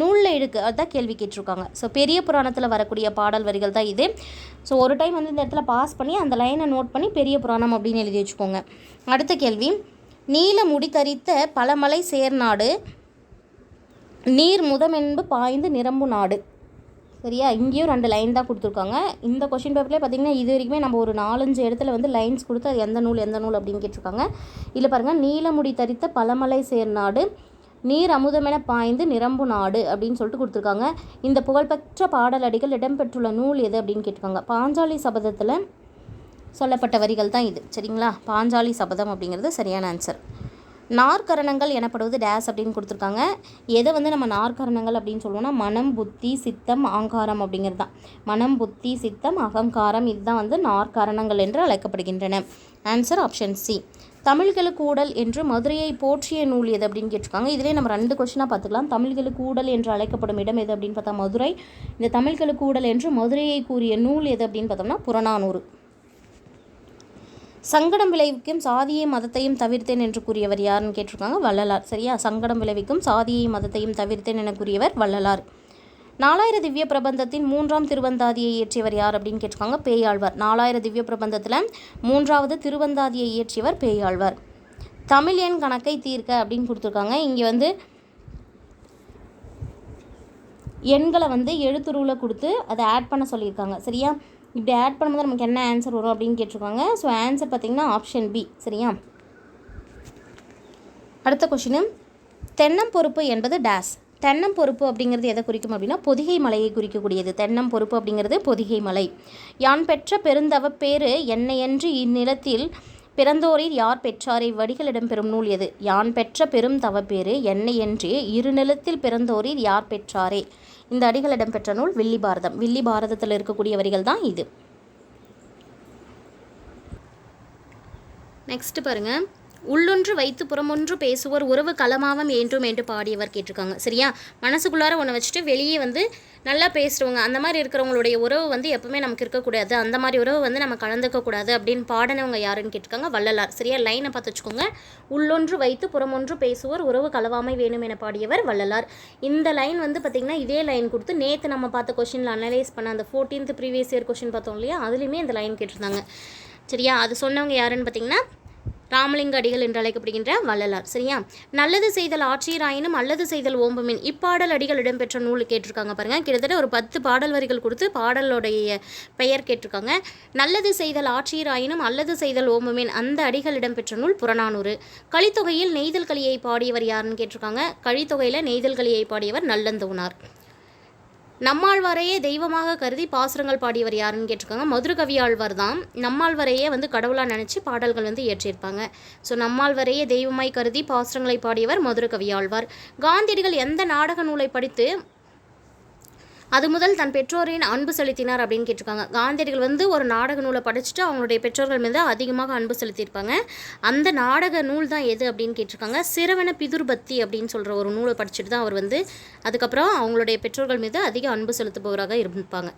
நூலில் இருக்குது அதுதான் கேள்வி கேட்டிருக்காங்க. ஸோ பெரிய புராணத்தில் வரக்கூடிய பாடல் வரிகள் தான் இது. ஸோ ஒரு டைம் வந்து இந்த இடத்துல பாஸ் பண்ணி அந்த லைனை நோட் பண்ணி பெரிய புராணம் அப்படின்னு எழுதி வச்சுக்கோங்க. அடுத்த கேள்வி. நீல முடி தரித்த பலமலை சேர்நாடு நீர் முதமென்பு பாய்ந்து நிரம்பு நாடு. சரியா? இங்கேயும் ரெண்டு லைன் தான் கொடுத்துருக்காங்க. இந்த கொஷின் பேப்பர்லேயே பார்த்தீங்கன்னா இது வரைக்குமே நம்ம ஒரு நாலஞ்சு இடத்துல வந்து லைன்ஸ் கொடுத்து அது எந்த நூல் எந்த நூல் அப்படின்னு கேட்டிருக்காங்க. இதில் பாருங்கள் நீலமுடி தரித்த பழமலை சேர்நாடு நீர் அமுதமென பாய்ந்து நிரம்பு நாடு அப்படின்னு சொல்லிட்டு கொடுத்துருக்காங்க. இந்த புகழ்பெற்ற பாடலடிகள் இடம்பெற்றுள்ள நூல் எது அப்படின்னு கேட்டிருக்காங்க. பாஞ்சாலி சபதத்தில் சொல்லப்பட்ட வரிகள் தான் இது. சரிங்களா? பாஞ்சாலி சபதம் அப்படிங்கிறது சரியான ஆன்சர் நாற்கரணங்கள் எனப்படுவது டேஸ் அப்படின்னு கொடுத்துருக்காங்க. எதை வந்து நம்ம நாற்கரணங்கள் அப்படின்னு சொல்லுவோம்னா மனம் புத்தி சித்தம் ஆங்காரம் அப்படிங்கிறது தான். மனம் புத்தி சித்தம் அகங்காரம் இதுதான் வந்து நாற்கரணங்கள் என்று அழைக்கப்படுகின்றன. ஆன்சர் ஆப்ஷன் சி தமிழ்களுக்கு கூடல் என்று மதுரையை போற்றிய நூல் எது அப்படின்னு கேட்டிருக்காங்க. இதிலே நம்ம ரெண்டு கொஷினாக பார்த்துக்கலாம். தமிழ்களுக்கு கூடல் என்று அழைக்கப்படும் இடம் எது அப்படின்னு பார்த்தா மதுரை. இந்த தமிழ்களுக்கு கூடல் என்று மதுரையை கூறிய நூல் எது அப்படின்னு பார்த்தோம்னா புறநானூறு. சங்கடம் விளைவிக்கும் சாதியை மதத்தையும் தவிர்த்தேன் என்று கூறியவர் யாருன்னு கேட்டிருக்காங்க? வள்ளலார். சரியா? சங்கடம் விளைவிக்கும் சாதியை மதத்தையும் தவிர்த்தேன் என கூறியவர் வள்ளலார். நாலாயிர திவ்ய பிரபந்தத்தின் மூன்றாம் திருவந்தாதியை இயற்றியவர் யார் அப்படின்னு கேட்டிருக்காங்க? பேயாழ்வார். நாலாயிர திவ்ய பிரபந்தத்தில் மூன்றாவது திருவந்தாதியை இயற்றியவர் பேயாழ்வார். தமிழ் எண் கணக்கை தீர்க்க அப்படின்னு கொடுத்துருக்காங்க. இங்கே வந்து எண்களை வந்து எழுத்துருவில் கொடுத்து அதை ஆட் பண்ண சொல்லியிருக்காங்க. சரியா? இப்படி ஆட் பண்ணும்போது நமக்கு என்ன ஆன்சர் வரும் அப்படின்னு கேட்டிருக்காங்க. ஸோ ஆன்சர் பார்த்திங்கன்னா ஆப்ஷன் பி சரியா? அடுத்த கொஷினு தென்னம் பொறுப்பு என்பது டேஸ் தென்னம் பொறுப்பு அப்படிங்கிறது எதை குறிக்கும் அப்படின்னா பொதிகை மலையை குறிக்கக்கூடியது. தென்னம் பொறுப்பு அப்படிங்கிறது பொதிகை மலை. யான் பெற்ற பெருந்தவ பேரு என்னையன்று இந்நிலத்தில் பிறந்தோரில் யார் பெற்றாரை? வடிகளிடம் பெறும் நூல் எது? யான் பெற்ற பெரும் தவப்பேறு என்னையன்றே இரு நிலத்தில் பிறந்தோரில் யார் பெற்றாரே? இந்த அடிகள் இடம்பெற்ற நூல் வில்லி பாரதம். வில்லி பாரதத்தில் இருக்கக்கூடிய வரிகள் தான் இது. நெக்ஸ்ட் பாருங்கள் உள்ளொன்று வைத்து புறமொன்று பேசுவோர் உறவு களமாவம் என்றும் என்று பாடியவர் கேட்டிருக்காங்க. சரியா? மனசுக்குள்ளார ஒன்று வச்சுட்டு வெளியே வந்து நல்லா பேசுகிறவங்க அந்த மாதிரி இருக்கிறவங்களுடைய உறவு வந்து எப்பவுமே நமக்கு இருக்கக்கூடாது. அந்த மாதிரி உறவு வந்து நம்ம கலந்துக்கக்கூடாது அப்படின்னு பாடினவங்க யாருன்னு கேட்டிருக்காங்க? வள்ளலார். சரியா? லைனை பார்த்து வச்சுக்கோங்க. உள்ளொன்று வைத்து புறமொன்று பேசுவோர் உறவு கலவாமை வேணும் என பாடியவர் வள்ளலார். இந்த லைன் வந்து பார்த்திங்கன்னா இதே லைன் கொடுத்து நேற்று நம்ம பார்த்த கொஷினில் அனலைஸ் பண்ண அந்த ஃபோர்டீன்த் ப்ரீவியஸ் இயர் கொஷின் பார்த்தோம் இல்லையா? அதுலேயுமே இந்த லைன் கேட்டிருந்தாங்க. சரியா? அது சொன்னவங்க யாருன்னு பார்த்தீங்கன்னா ராமலிங்க அடிகள் என்று அழைக்கப்படுகின்ற வள்ளலார் சரியா? நல்லது செய்தல் ஆட்சியராயினும் அல்லது செய்தல் ஓம்பமின். இப்பாடல் அடிகள் இடம்பெற்ற நூல் கேட்டிருக்காங்க பாருங்க. கிட்டத்தட்ட ஒரு பத்து பாடல் வரிகள் கொடுத்து பாடலுடைய பெயர் கேட்டிருக்காங்க. நல்லது செய்தல் ஆட்சியராயினும் அல்லது செய்தல் ஓம்பமின். அந்த அடிகள் இடம்பெற்ற நூல் புறநானூறு. கலித்தொகையில் நெய்தல் கலியை பாடியவர் யாருன்னு கேட்டிருக்காங்க. கழித்தொகையில் நெய்தல் கலியை பாடியவர் நல்லந்தோனார். நம்மாழ்வாரையே தெய்வமாக கருதி பாசுரங்கள் பாடியவர் யாருன்னு கேட்டிருக்காங்க. மதுரகவியாழ்வார் தான். நம்மாழ்வாரையே வந்து கடவுளாக நினச்சி பாடல்கள் வந்து இயற்றியிருப்பாங்க. ஸோ நம்மாழ்வாரையே தெய்வமாய் கருதி பாசுரங்களை பாடியவர் மதுரகவியாழ்வார். காந்தியடிகள் எந்த நாடக நூலை படித்து அது முதல் தன் பெற்றோரின் அன்பு செலுத்தினார் அப்படின்னு கேட்டிருக்காங்க. காந்தியடிகள் வந்து ஒரு நாடக நூலை படிச்சுட்டு அவங்களுடைய பெற்றோர்கள் மீது அதிகமாக அன்பு செலுத்தியிருப்பாங்க. அந்த நாடக நூல் தான் எது அப்படின்னு கேட்டிருக்காங்க. சிறுவன பிதுர்பத்தி அப்படின்னு சொல்கிற ஒரு நூலை படிச்சுட்டு தான் அவர் வந்து அதுக்கப்புறம் அவங்களுடைய பெற்றோர்கள் மீது அதிக அன்பு செலுத்துபவராக இருப்பாங்க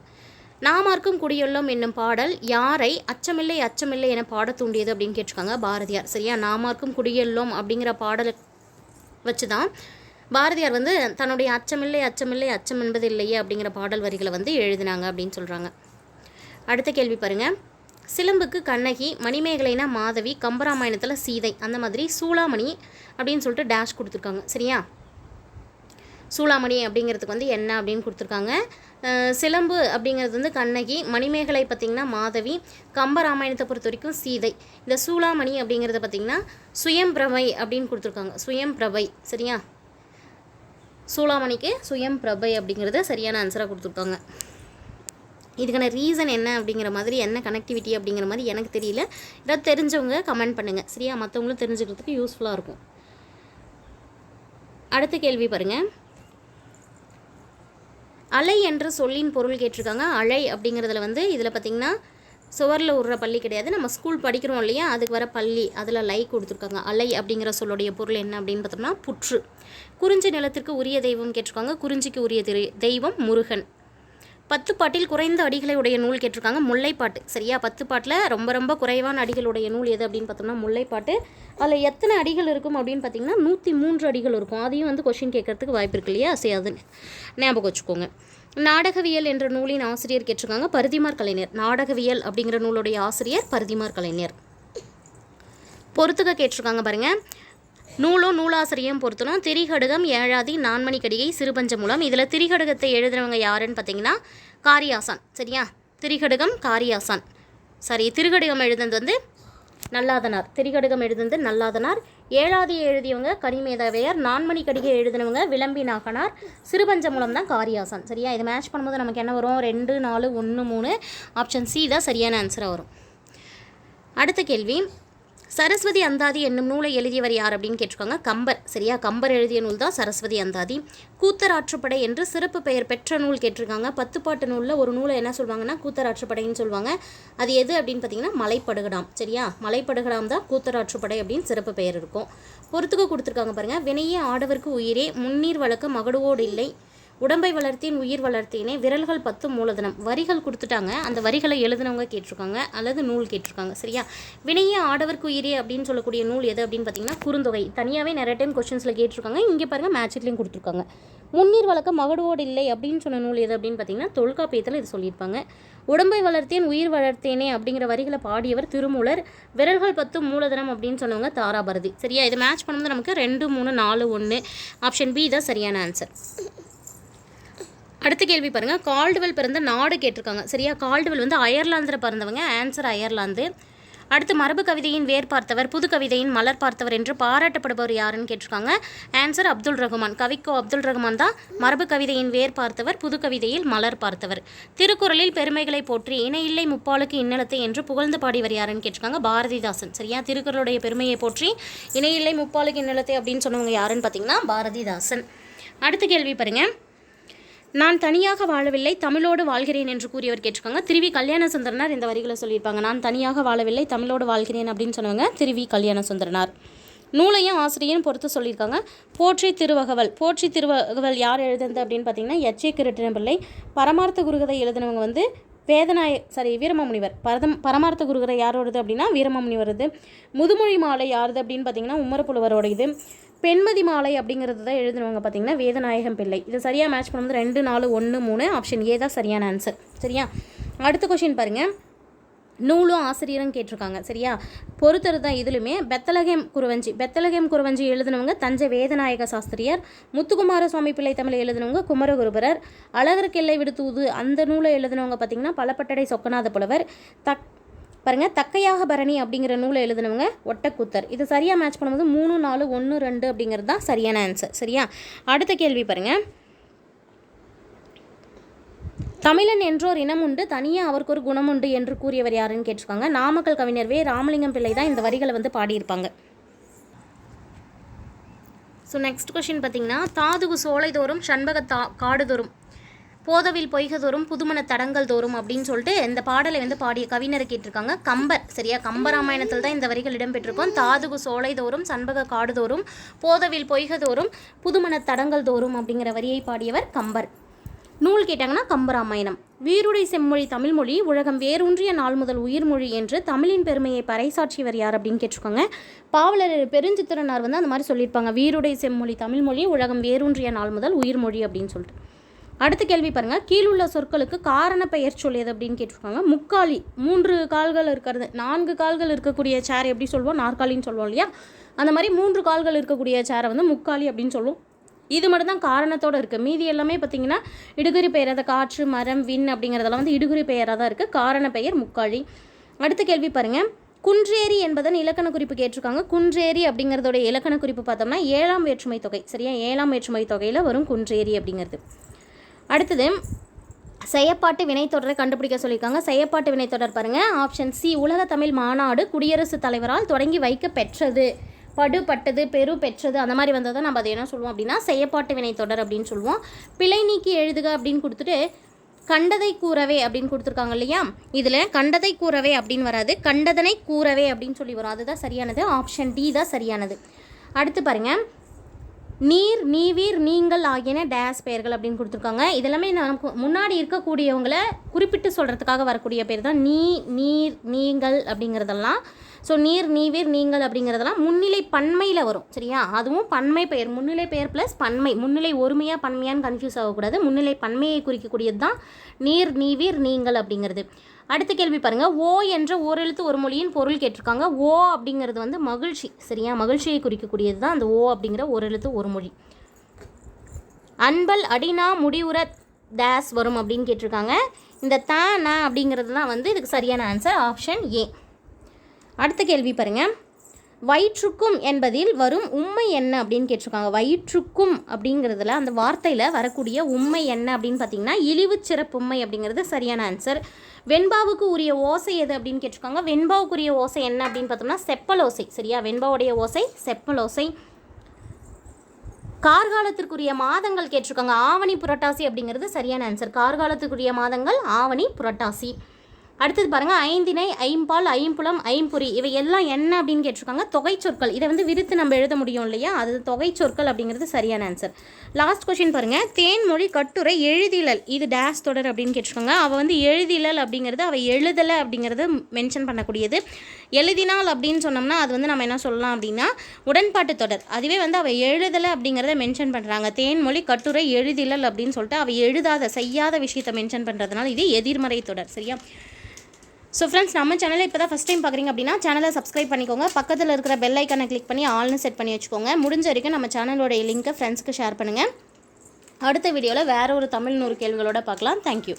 நாமார்க்கும் குடியுள்ளோம் என்னும் பாடல் யாரை அச்சமில்லை அச்சமில்லை என பாட தூண்டியது அப்படின்னு கேட்டிருக்காங்க பாரதியார். சரியா? நாமார்க்கும் குடியுள்ளோம் அப்படிங்கிற பாடலை வச்சு தான் பாரதியார் வந்து தன்னுடைய அச்சமில்லை அச்சமில்லை அச்சம் என்பது இல்லையே அப்படிங்கிற பாடல் வரிகளை வந்து எழுதினாங்க அப்படின்னு சொல்கிறாங்க அடுத்த கேள்வி பாருங்க. சிலம்புக்கு கண்ணகி மணிமேகலைனா மாதவி கம்பராமாயணத்தில் சீதை அந்த மாதிரி சூளாமணி அப்படின்னு சொல்லிட்டு டேஷ் கொடுத்துருக்காங்க. சரியா? சூளாமணி அப்படிங்கிறதுக்கு வந்து என்ன அப்படின்னு கொடுத்துருக்காங்க. சிலம்பு அப்படிங்கிறது வந்து கண்ணகி மணிமேகலை பார்த்திங்கன்னா மாதவி கம்பராமாயணத்தை பொறுத்த வரைக்கும் சீதை. இந்த சூளாமணி அப்படிங்கிறத பார்த்திங்கன்னா சுயம்பிரபை அப்படின்னு கொடுத்துருக்காங்க. சுயம்பிரபை சரியா? சூளாமணிக்கு சுயம் பிரபை அப்படிங்கிறத சரியான ஆன்சராக கொடுத்துருக்காங்க. இதுக்கான ரீசன் என்ன அப்படிங்கிற மாதிரி என்ன கனெக்டிவிட்டி அப்படிங்கிற மாதிரி எனக்கு தெரியல. ஏதாவது தெரிஞ்சவங்க கமெண்ட் பண்ணுங்கள் சரியா? மற்றவங்களும் தெரிஞ்சுக்கிறதுக்கு யூஸ்ஃபுல்லாக இருக்கும். அடுத்த கேள்வி பாருங்கள் அலை என்ற சொல்லின் பொருள் கேட்டிருக்காங்க. அலை அப்படிங்கிறதுல வந்து இதில் பார்த்திங்கன்னா சுவரில் விடுற பள்ளி கிடையாது. நம்ம ஸ்கூல் படிக்கிறோம் இல்லையா? அதுக்கு வர பள்ளி அதில் லை கொடுத்துருக்காங்க. அலை அப்படிங்கிற சொல்லுடைய பொருள் என்ன அப்படின்னு பார்த்தோம்னா புற்று. குறிஞ்சி நிலத்திற்கு உரிய தெய்வம் கேட்டிருக்காங்க. குறிஞ்சிக்கு உரிய தெய்வம் முருகன். பத்து பாட்டில் குறைந்த அடிகளை உடைய நூல் கேட்டிருக்காங்க. முல்லைப்பாட்டு. சரியா? பத்து பாட்டில் ரொம்ப ரொம்ப குறைவான அடிகளுடைய நூல் எது அப்படின்னு பார்த்தோம்னா முல்லைப்பாட்டு. அதில் எத்தனை அடிகள் இருக்கும் அப்படின்னு பார்த்தீங்கன்னா நூற்றி மூன்று அடிகள் இருக்கும். அதையும் வந்து கொஷின் கேட்கறதுக்கு வாய்ப்பு இருக்கு இல்லையா? சரி அது ஞாபகம் வச்சுக்கோங்க. நாடகவியல் என்ற நூலின் ஆசிரியர் கேட்டிருக்காங்க பருதிமார் கலைஞர். நாடகவியல் அப்படிங்கிற நூலுடைய ஆசிரியர் பருதிமார் கலைஞர். பொறுத்துக்க கேட்டிருக்காங்க பாருங்கள் நூலும் நூலாசிரியம் பொறுத்தனும் திரிகடுகம் ஏழாதி நான்மணி கடிகை சிறுபஞ்ச மூலம் இதில் திரிகடுகத்தை எழுதுனவங்க யாருன்னு பார்த்தீங்கன்னா காரியாசான். சரியா? திரிகடுகம் காரியாசான். சரி திருகடுகம் எழுதுனது வந்து நல்லாதனார். திரிகடுகம் எழுதுனது நல்லாதனார். ஏழாதி எழுதியவங்க கனிமேதவையார் நான்மணி கடிகை எழுதினவங்க விளம்பி நாகனார் சிறுபஞ்ச மூலம் தான் காரியாசான். சரியா? இதை மேட்ச் பண்ணும்போது நமக்கு என்ன வரும்? ரெண்டு நாலு ஒன்று மூணு ஆப்ஷன் சி தான் சரியான ஆன்சராக வரும். அடுத்த கேள்வி. சரஸ்வதி அந்தாதி என்னும் நூலை எழுதியவர் யார் அப்படின்னு கேட்டிருக்காங்க? கம்பர். சரியா? கம்பர் எழுதிய நூல் தான் சரஸ்வதி அந்தாதி. கூத்தராற்றுப்படை என்று சிறப்பு பெயர் பெற்ற நூல் கேட்டிருக்காங்க. பத்து பாட்டு நூலில் ஒரு நூலை என்ன சொல்லுவாங்கன்னா கூத்தராற்றுப்படைன்னு சொல்லுவாங்க அது எது அப்படின்னு பார்த்தீங்கன்னா மலைப்படுகடாம். சரியா? மலைப்படுகடாம் தான் கூத்தராற்றுப்படை அப்படின்னு சிறப்பு பெயர் இருக்கும். பொறுத்துக்கு கொடுத்துருக்காங்க பாருங்கள் வினையே ஆடவருக்கு உயிரே முன்னீர் வழக்க மகடுவோடு இல்லை உடம்பை வளர்த்தேன் உயிர் வளர்த்தேனே விரல்கள் பத்து மூலதனம். வரிகள் கொடுத்துட்டாங்க. அந்த வரிகளை எழுதினவங்க கேட்டிருக்காங்க. அல்லது நூல் கேட்டிருக்காங்க. சரியா? வினையே ஆடவர்க்கு உயிரே அப்படின்னு சொல்லக்கூடிய நூல் எது அப்படின்னு பார்த்தீங்கன்னா குறுந்தொகை. தனியாகவே நிறைய டைம் கொஸ்டின்ஸில் கேட்டிருக்காங்க. இங்கே பாருங்கள் மேட்ச்லேயும் கொடுத்துருக்காங்க. முன்னீர் வழக்கம் மகடுவோடு இல்லை அப்படின்னு சொன்ன நூல் எது அப்படின்னு பார்த்தீங்கன்னா தொல்காப்பியத்தில் இது சொல்லியிருப்பாங்க. உடம்பை வளர்த்தேன் உயிர் வளர்த்தேனே அப்படிங்கிற வரிகளை பாடியவர் திருமூலர். விரல்கள் பத்து மூலதனம் அப்படின்னு சொன்னவங்க தாராபரதி. சரியா? இது மேட்ச் பண்ணும்போது நமக்கு ரெண்டு மூணு நாலு ஒன்று ஆப்ஷன் பி தான் சரியான ஆன்சர் அடுத்த கேள்வி பாருங்கள் கால்டுவெல் பிறந்த நாடு கேட்டிருக்காங்க. சரியா? கால்டுவெல் வந்து அயர்லாந்தில் பிறந்தவங்க. Answer Ireland. அடுத்து மரபு கவிதையின் வேர் பார்த்தவர் புது கவிதையின் மலர் பார்த்தவர் என்று பாராட்டப்படுபவர் யாருன்னு கேட்டிருக்காங்க. ஆன்சர் அப்துல் ரகுமான். கவிக்கோ அப்துல் ரஹ்மான் தான் மரபு கவிதையின் வேர் பார்த்தவர் புது கவிதையில் மலர் பார்த்தவர். திருக்குறளில் பெருமைகளை போற்றி இணையில்லை முப்பாலுக்கு இன்னலத்தை என்று புகழ்ந்து பாடியவர் யாருன்னு கேட்டிருக்காங்க? பாரதிதாசன். சரியா? திருக்குறளுடைய பெருமையை போற்றி இணையில்லை முப்பாலுக்கு இன்னலத்தை அப்படின்னு சொன்னவங்க யாருன்னு பார்த்தீங்கன்னா பாரதிதாசன். அடுத்த கேள்வி பாருங்கள் நான் தனியாக வாழவில்லை தமிழோடு வாழ்கிறேன் என்று கூறியவர் கேட்டிருக்காங்க. திருவி கல்யாண சுந்தரனார் இந்த வரிகளை சொல்லியிருப்பாங்க. நான் தனியாக வாழவில்லை தமிழோடு வாழ்கிறேன் அப்படின்னு சொன்னவங்க திருவி கல்யாண சுந்தரனார் நூலையும் ஆசிரியரும் பொறுத்து சொல்லியிருக்காங்க. போற்றி திருவகவல் போற்றி திருவகவல் யார் எழுதுனது அப்படின்னு பார்த்தீங்கன்னா எச்ஏ கிருட்டினபிள்ளை பரமார்த்த குருகதை எழுதினவங்க வந்து வேதநாய சாரி வீரமாமுனிவர். பரதம் பரமார்த்த குருகதை யாரோடது அப்படின்னா வீரமாமுனிவரது முதுமொழி மாலை யாருது அப்படின்னு பார்த்தீங்கன்னா உமரப்புலவரோட இது. பெண்மதி மாலை அப்படிங்கிறது தான் எழுதுனவங்க பார்த்தீங்கன்னா வேதநாயகம் பிள்ளை. இதை சரியாக மேட்ச் பண்ணும்போது ரெண்டு நாலு ஒன்று மூணு ஆப்ஷன் ஏ தான் சரியான ஆன்சர் சரியா? அடுத்த கொஷின் பாருங்கள் நூலும் ஆசிரியரும் கேட்டிருக்காங்க. சரியா? பொறுத்தரு தான் இதுலையுமே பெத்தலகேம் குருவஞ்சி. பெத்தலகேம் குருவஞ்சி எழுதினவங்க தஞ்சை வேதநாயக சாஸ்திரியார் முத்துக்குமார சுவாமி பிள்ளை தமிழை எழுதினவங்க குமரகுருபரர் அழகர் கிள்ளை விடுத்தூது அந்த நூலை எழுதினவங்க பார்த்தீங்கன்னா பலப்பட்டடை சொக்கநாத புலவர் தக் பாருங்கள் தக்கையாக பரணி அப்படிங்கிற நூலை எழுதினவங்க ஒட்டக்கூத்தர். இது சரியாக மேட்ச் பண்ணும்போது மூணு நாலு ஒன்று ரெண்டு அப்படிங்கிறது தான் சரியான ஆன்சர் சரியா? அடுத்த கேள்வி பாருங்கள் தமிழன் என்றோர் இனம் உண்டு தனியாக அவருக்கு ஒரு குணம் உண்டு என்று கூறியவர் யாருன்னு கேட்டிருக்காங்க. நாமக்கல் கவிஞர் வே. ராமலிங்கம் பிள்ளை தான் இந்த வரிகளை வந்து பாடியிருப்பாங்க. ஸோ நெக்ஸ்ட் கொஷின் பார்த்தீங்கன்னா தாதுகு சோலைதோறும் சண்பக தா காடுதோறும் போதவில் பொய்கதோறும் புதுமண தடங்கள் தோறும் அப்படின்னு சொல்லிட்டு இந்த பாடலை வந்து பாடிய கவிஞரை கேட்டிருக்காங்க. கம்பர் சரியா? கம்பராமாயணத்தில் தான் இந்த வரிகள் இடம்பெற்றிருக்கும். தாதுகு சோலைதோறும் சண்பக காடுதோறும் போதவில் பொய்கதோறும் புதுமண தடங்கள் தோறும் அப்படிங்கிற வரியை பாடியவர் கம்பர். நூல் கேட்டாங்கன்னா கம்பராமாயணம். வீருடை செம்மொழி தமிழ்மொழி உலகம் வேரூன்றிய நாள் முதல் உயிர்மொழி என்று தமிழின் பெருமையை பறைசாற்றியவர் யார் அப்படின்னு கேட்டிருக்காங்க. பாவலர் பெருஞ்சித்திரனார் வந்து அந்த மாதிரி சொல்லியிருப்பாங்க. வீருடை செம்மொழி தமிழ்மொழி உலகம் வேரூன்றிய நாள் முதல் உயிர்மொழி அப்படின்னு சொல்லிட்டு. அடுத்த கேள்வி பாருங்க. கீழுள்ள சொற்களுக்கு காரண பெயர் சொல்லியது அப்படின்னு கேட்டிருக்காங்க. முக்காலி மூன்று கால்கள் இருக்கிறது. நான்கு கால்கள் இருக்கக்கூடிய சேர் எப்படி சொல்லுவோம் நாற்காலின்னு சொல்லுவோம் இல்லையா? அந்த மாதிரி மூன்று கால்கள் இருக்கக்கூடிய சேரை வந்து முக்காலி அப்படின்னு சொல்லுவோம். இது மட்டும் தான் காரணத்தோடு இருக்குது மீதி எல்லாமே பார்த்தீங்கன்னா இடுகுறி பெயர் அதை காற்று மரம் விண் அப்படிங்கிறதெல்லாம் வந்து இடுகுறி பெயராக தான் இருக்குது காரண பெயர் முக்காழி. அடுத்த கேள்வி பாருங்கள் குன்றேரி என்பதன் இலக்கண குறிப்பு கேட்டிருக்காங்க. குன்றேரி அப்படிங்கிறதோட இலக்கண குறிப்பு பார்த்தோம்னா ஏழாம் வேற்றுமை தொகை. சரியா? ஏழாம் வேற்றுமை தொகையில் வரும் குன்றேரி அப்படிங்கிறது. அடுத்தது செயப்பாட்டு வினைத்தொடரை கண்டுபிடிக்க சொல்லியிருக்காங்க. செயப்பாட்டு வினைத்தொடர் பாருங்கள் ஆப்ஷன் சி உலக தமிழ் மாநாடு குடியரசுத் தலைவரால் தொடங்கி வைக்க பெற்றது படுபட்டது பெரு பெற்றது அந்த மாதிரி வந்ததை நம்ம அதை என்ன சொல்லுவோம் அப்படின்னா செயப்பாட்டு வினைத்தொடர் அப்படின்னு சொல்லுவோம். பிழை நீக்கி எழுதுக அப்படின்னு கொடுத்துட்டு கண்டதை கூறவே அப்படின்னு கொடுத்துருக்காங்க இல்லையா? இதில் கண்டதை கூறவே அப்படின்னு வராது கண்டதனை கூறவே அப்படின்னு சொல்லி வரும். அதுதான் சரியானது. ஆப்ஷன் டி தான் சரியானது. அடுத்து பாருங்கள் நீர் நீவீர் நீங்கள் ஆகியன டேஸ் பெயர்கள் அப்படின்னு கொடுத்துருக்காங்க. இதெல்லாமே நமக்கு முன்னாடி இருக்கக்கூடியவங்களை குறிப்பிட்டு சொல்கிறதுக்காக வரக்கூடிய பேர் தான் நீ நீர் நீங்கள் அப்படிங்கிறதெல்லாம். ஸோ நீர் நீவீர் நீங்கள் அப்படிங்கிறதெல்லாம் முன்னிலை பன்மையில் வரும் சரியா? அதுவும் பன்மை பெயர் முன்னிலை பெயர் ப்ளஸ் பன்மை. முன்னிலை ஒருமையாக பன்மையான்னு கன்ஃபியூஸ் ஆகக்கூடாது. முன்னிலை பன்மையை குறிக்கக்கூடியது தான் நீர் நீவீர் நீங்கள் அப்படிங்கிறது. அடுத்த கேள்வி பாருங்கள் ஓ என்ற ஓரெழுத்து ஒரு மொழியின் பொருள் கேட்டிருக்காங்க. ஓ அப்படிங்கிறது வந்து மகிழ்ச்சி சரியா? மகிழ்ச்சியை குறிக்கக்கூடியது தான் அந்த ஓ அப்படிங்கிற ஓரெழுத்து ஒரு மொழி. அன்பல் அடினா முடிவுற டேஸ் வரும் அப்படின்னு கேட்டிருக்காங்க. இந்த த ந அப்படிங்கிறது தான் வந்து இதுக்கு சரியான ஆன்சர் ஆப்ஷன் ஏ அடுத்த கேள்வி பாருங்கள் வயிற்றுக்கும் என்பதில் வரும் உண்மை என்ன அப்படின்னு கேட்டிருக்காங்க. வயிற்றுக்கும் அப்படிங்கிறதுல அந்த வார்த்தையில் வரக்கூடிய உண்மை என்ன அப்படின்னு பார்த்தீங்கன்னா இழிவு சிறப்புமை அப்படிங்கிறது சரியான ஆன்சர் வெண்பாவுக்கு உரிய ஓசை எது அப்படின்னு கேட்டிருக்காங்க. வெண்பாவுக்குரிய ஓசை என்ன அப்படின்னு பார்த்தோம்னா செப்பல் ஓசை. சரியா? வெண்பாவுடைய ஓசை செப்பல் ஓசை. கார்காலத்திற்குரிய மாதங்கள் கேட்டிருக்காங்க. ஆவணி புரட்டாசி அப்படிங்கிறது சரியான ஆன்சர் கார்காலத்துக்குரிய மாதங்கள் ஆவணி புரட்டாசி. அடுத்தது பாருங்கள் ஐந்தினை ஐம்பால் ஐம்புலம் ஐம்புரி இவை எல்லாம் என்ன அப்படின்னு கேட்டிருக்காங்க? தொகை சொற்கள் இதை வந்து விரித்து நம்ம எழுத முடியும் இல்லையா? அது தொகை சொற்கள் அப்படிங்கிறது சரியான ஆன்சர் லாஸ்ட் கொஷின் பாருங்கள் தேன்மொழி கட்டுரை எழுதிலல். இது டேஸ் தொடர் அப்படின்னு கேட்டிருக்காங்க. அவள் வந்து எழுதிலல் அப்படிங்கிறது அவள் எழுதலை அப்படிங்கிறது மென்ஷன் பண்ணக்கூடியது. எழுதினால் அப்படின்னு சொன்னோம்னா அது வந்து நம்ம என்ன சொல்லலாம் அப்படின்னா உடன்பாட்டு தொடர். அதுவே வந்து அவள் எழுதலை அப்படிங்கிறத மென்ஷன் பண்ணுறாங்க தேன்மொழி கட்டுரை எழுதிலல் அப்படின்னு சொல்லிட்டு அவள் எழுதாத செய்யாத விஷயத்தை மென்ஷன் பண்ணுறதுனால இது எதிர்மறை தொடர். சரியா? ஸோ ஃப்ரெண்ட்ஸ் நம்ம சேனலை இப்போ தான் ஃபஸ்ட் டைம் பார்க்குறீங்க அப்படின்னா சேனலை சப்ஸ்கிரைப் பண்ணிக்கோங்க. பக்கத்தில் இருக்கிற பெல் ஐக்கனை கிளிக் பண்ணி ஆல்னு செட் பண்ணி வச்சுக்கோங்க. முடிஞ்ச வரைக்கும் நம்ம சேனலோட லிங்க்கை ஃப்ரெண்ட்ஸ்க்கு ஷேர் பண்ணுங்கள் அடுத்த வீடியோவில் வேறு ஒரு தமிழ் நூறு கேள்விகளோட பார்க்கலாம். தேங்க்யூ